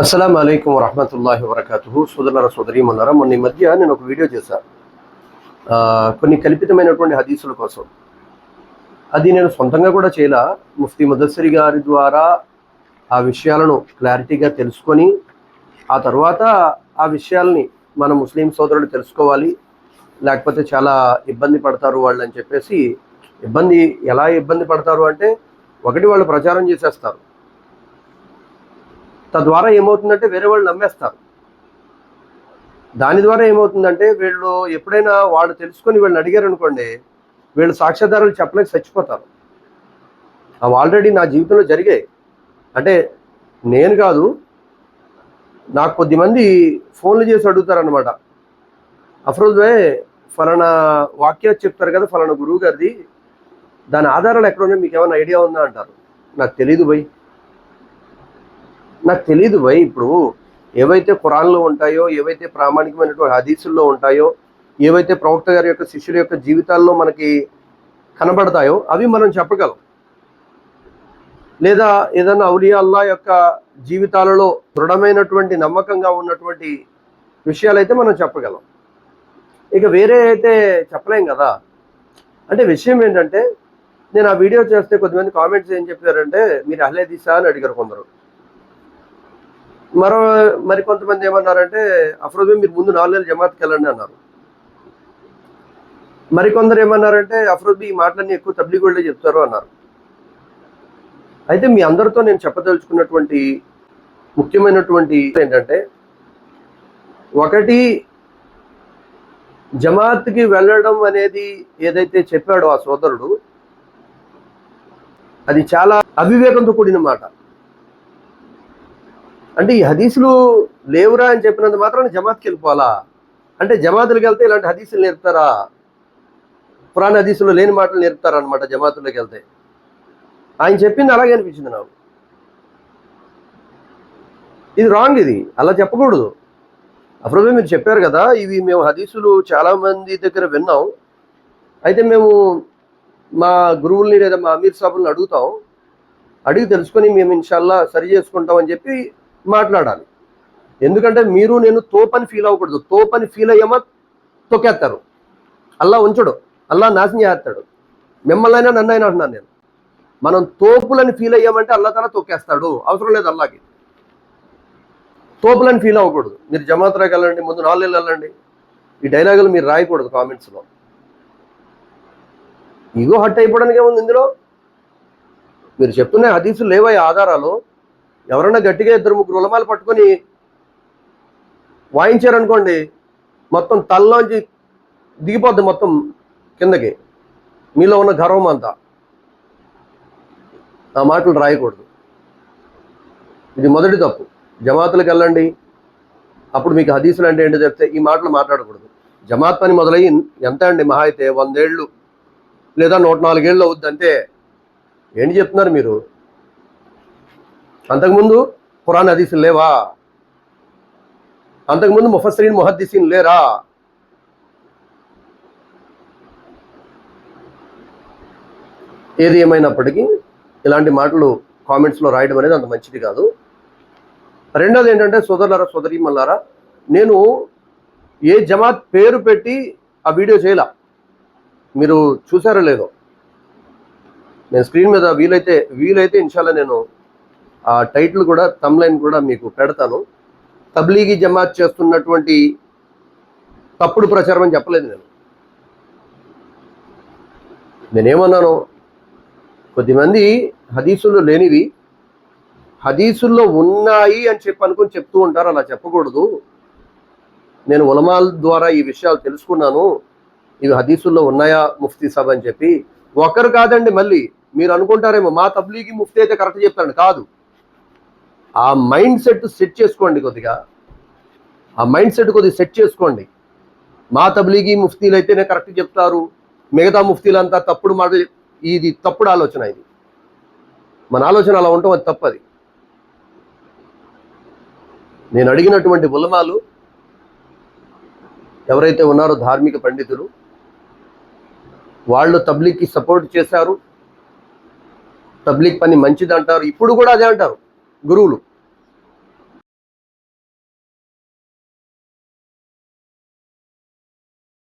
అస్సలం అయికం వరహమతుల్లాహి వరకాతు సోదరుల సోదరి మొన్నారా మొన్న ఈ మధ్య నేను ఒక వీడియో చేశాను కొన్ని కల్పితమైనటువంటి హదీసుల కోసం. అది నేను సొంతంగా కూడా చేయలా. ముఫ్తీ ముదస్సరి గారి ద్వారా ఆ విషయాలను క్లారిటీగా తెలుసుకొని ఆ తర్వాత ఆ విషయాల్ని మన ముస్లిం సోదరులు తెలుసుకోవాలి. లేకపోతే చాలా ఇబ్బంది పడతారు వాళ్ళు అని చెప్పేసి ఇబ్బంది ఎలా ఇబ్బంది పడతారు అంటే ఒకటి వాళ్ళు ప్రచారం చేసేస్తారు. తద్వారా ఏమవుతుందంటే వేరే వాళ్ళు నమ్మేస్తారు. దాని ద్వారా ఏమవుతుందంటే వీళ్ళు ఎప్పుడైనా వాళ్ళు తెలుసుకొని వీళ్ళని అడిగారు అనుకోండి వీళ్ళు సాక్ష్యాధారాలు చెప్పలేక చచ్చిపోతారు. అవి ఆల్రెడీ నా జీవితంలో జరిగాయి. అంటే నేను కాదు నాకు కొద్దిమంది ఫోన్లు చేసి అడుగుతారనమాట అఫరోజ్ భాయ్ ఫలానా వాక్యాలు చెప్తారు కదా ఫలానా గురువు గారిది దాని ఆధారాలు ఎక్కడ ఉన్నాయి మీకు ఏమైనా ఐడియా ఉందా అంటారు. నాకు తెలియదు భయ్ నాకు తెలియదు భయ్ ఇప్పుడు ఏవైతే కురాన్లో ఉంటాయో ఏవైతే ప్రామాణికమైనటువంటి హదీసుల్లో ఉంటాయో ఏవైతే ప్రవక్త గారి యొక్క శిష్యుల యొక్క జీవితాల్లో మనకి కనబడతాయో అవి మనం చెప్పగలం. లేదా ఏదైనా ఔలియా అల్లా యొక్క జీవితాలలో దృఢమైనటువంటి నమ్మకంగా ఉన్నటువంటి విషయాలైతే మనం చెప్పగలం. ఇక వేరే అయితే చెప్పలేం కదా. అంటే విషయం ఏంటంటే నేను ఆ వీడియో చేస్తే కొద్దిమంది కామెంట్స్ ఏం చెప్పారంటే మీరు అహ్లేదీసా అని అడిగారు కొందరు. మరో మరి కొంతమంది ఏమన్నారంటే అఫ్రోజ్ మీరు ముందు నాలుగు నెలలు జమాత్కి వెళ్ళండి అన్నారు. మరికొందరు ఏమన్నారంటే అఫ్రోజ్ ఈ మాటలన్నీ ఎక్కువ తబ్లిగోళ్ళే చెప్తారు అన్నారు. అయితే మీ అందరితో నేను చెప్పదలుచుకున్నటువంటి ముఖ్యమైనటువంటి ఏంటంటే ఒకటి జమాత్కి వెళ్ళడం అనేది ఏదైతే చెప్పాడో ఆ సోదరుడు అది చాలా అవివేకంతో కూడిన మాట. అంటే ఈ హదీసులు లేవురా అని చెప్పినంత మాత్రాన జమాత్కి వెళ్ళిపోవాలా? అంటే జమాతులకు వెళ్తే ఇలాంటి హదీసులు నేర్పుతారా? పురాణ హదీసులో లేని మాటలు నేర్పుతారా అనమాట వెళ్తే. ఆయన చెప్పింది అలాగే అనిపించింది నాకు. ఇది రాంగ్ ఇది. అలా చెప్పకూడదు. అప్పుడు మీరు చెప్పారు కదా ఇవి మేము హదీసులు చాలామంది దగ్గర విన్నాం. అయితే మేము మా గురువుల్ని లేదా మా అమీర్ సాబుల్ని అడుగుతాం. అడిగి తెలుసుకొని మేము ఇన్షాల్లా సరి చేసుకుంటాం అని చెప్పి మాట్లాడాలి. ఎందుకంటే మీరు నేను తోపని ఫీల్ అవ్వకూడదు. తోపని ఫీల్ అయ్యామా? తొక్కేస్తారు. అల్లా ఉంచడు. అల్లా నాశనం చేస్తాడు. మిమ్మల్ని అయినా నన్ను అయినా అంటున్నాను నేను. మనం తోపులని ఫీల్ అయ్యామంటే అల్లా తన తొక్కేస్తాడు. అవసరం లేదు అల్లాకి. తోపులని ఫీల్ అవ్వకూడదు. మీరు జమాత్రాకి వెళ్ళండి ముందు నాలుగు వెళ్ళండి. ఈ డైలాగులు మీరు రాయకూడదు కామెంట్స్లో ఇగో హట్ అయిపోవడానికి ఏముంది ఇందులో. మీరు చెప్తున్న హదీసులు లేవా ఆధారాలు? ఎవరైనా గట్టిగా ఇద్దరు ముగ్గురు ఉలమాలు పట్టుకొని వాయించారనుకోండి మొత్తం తలలోంచి దిగిపోద్ది మొత్తం కిందకి. మీలో ఉన్న గర్వం అంతా. ఆ మాటలు రాయకూడదు. ఇది మొదటి తప్పు. జమాతులకు వెళ్ళండి. అప్పుడు మీకు హదీసులు అంటే ఏంటో చెప్తే ఈ మాటలు మాట్లాడకూడదు. జమాత్ పని మొదలయ్యి ఎంత అండి? మహా అయితే వందేళ్ళు లేదా నూట నాలుగేళ్ళు అవుద్ది అంతే. ఏంటి చెప్తున్నారు మీరు? అంతకుముందు ఖురాన్ హదీసులు లేవా? అంతకుముందు ముఫస్సరీన్ ముహద్దీసీన్ లేరా? ఏది ఏమైనప్పటికీ ఇలాంటి మాటలు కామెంట్స్లో రాయడం అనేది అంత మంచిది కాదు. రెండోది ఏంటంటే సోదరులారా సోదరి మల్లారా నేను ఏ జమాత్ పేరు పెట్టి ఆ వీడియో చేయలా? మీరు చూసారో లేదో? నేను స్క్రీన్ మీద వీలైతే వీలైతే ఇన్షాల్లో నేను ఆ టైటిల్ కూడా తమ్లైన్ కూడా మీకు పెడతాను. తబ్లీగీ జమాత్ చేస్తున్నటువంటి తప్పుడు ప్రచారం అని చెప్పలేదు నేను. నేనేమన్నాను కొద్దిమంది హదీసుల్లో లేనివి హదీసుల్లో ఉన్నాయి అని చెప్పి అనుకుని చెప్తూ ఉంటారు అలా చెప్పకూడదు. నేను ఉలమాల ద్వారా ఈ విషయాలు తెలుసుకున్నాను. ఇవి హదీసుల్లో ఉన్నాయా ముఫ్తీ సభ అని చెప్పి. ఒకరు కాదండి మళ్ళీ మీరు అనుకుంటారేమో మా తబ్లీగి ముఫ్తీ అయితే కరెక్ట్ చెప్తాను కాదు. ఆ మైండ్ సెట్ సెట్ చేసుకోండి కొద్దిగా. ఆ మైండ్ సెట్ కొద్దిగా సెట్ చేసుకోండి. మా తబ్లీగి ముఫ్తీలు అయితేనే కరెక్ట్ చెప్తారు. మిగతా ముఫ్తీలంతా తప్పుడు మాట ఇది తప్పుడు ఆలోచన ఇది. మన ఆలోచన అలా ఉండటం అది తప్పది. నేను అడిగినటువంటి ఉలమాలు ఎవరైతే ఉన్నారో ధార్మిక పండితులు వాళ్ళు తబ్లీగ్కి సపోర్ట్ చేశారు. తబ్లీగ్ పని మంచిది అంటారు ఇప్పుడు కూడా అదే అంటారు. గురువులు